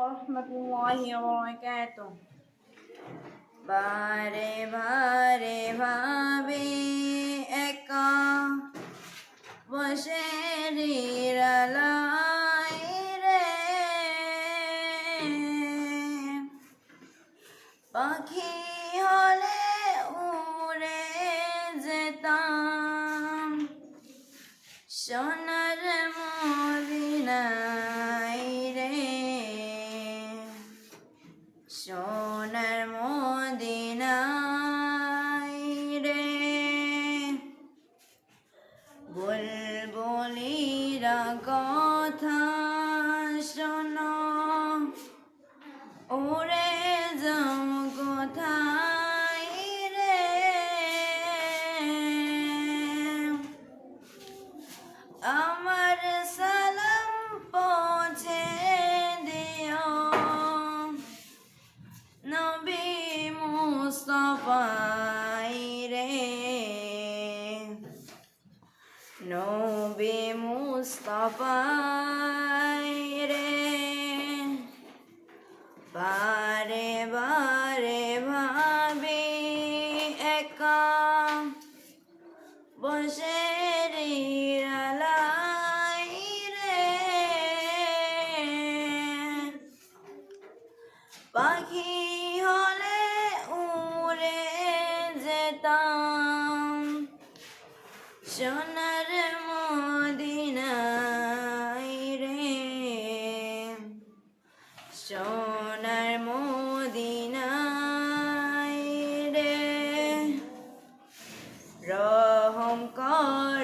রহমতুল্লাহি ওয়া বারে বারে ভাবে একা বসে রিরালাই রে। পাখি হলে উড়ে যেতাম সোনার সোনার মদিনাই রে। বুলবুলিরা কথা রে বারে বারে ভাবি একা। বসে রে। পাখি হলে উড়ে যেতাম। সোনার সোনার মদিনায় রে। রহম করো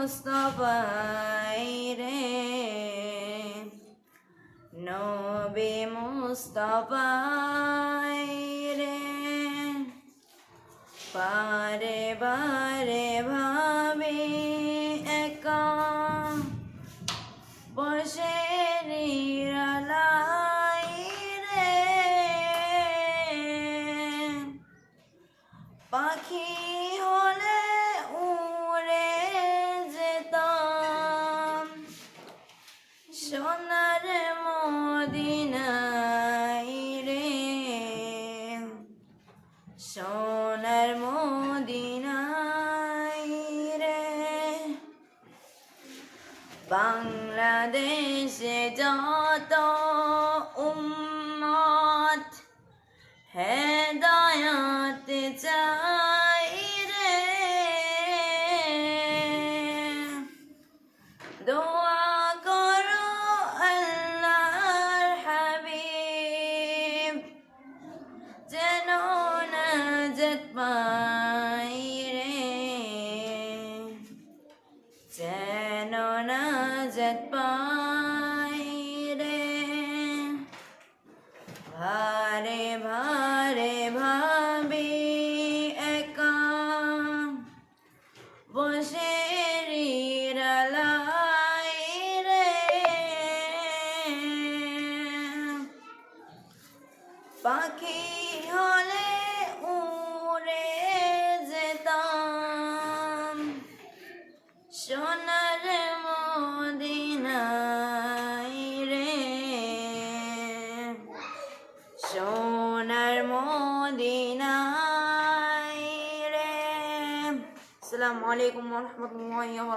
মুস্তফাই রে। নবী মুস্তফাই রে। বারে বারে ভাবি একা। বসে নিরালাই রে। পাখি সোনার মদিনাই রে। সোনার মদিনাই রে। বাংলাদেশে যত নাজাত পাই রে ভারে ভারে ভাবি একা। বসে রিরালাই রে। পাখি হলে উড়ে যেতাম। সোনার মদিনাই রে। সোনার মদিনাই রে। আসসালামু আলাইকুম রহমতুল্লাহি ওয়া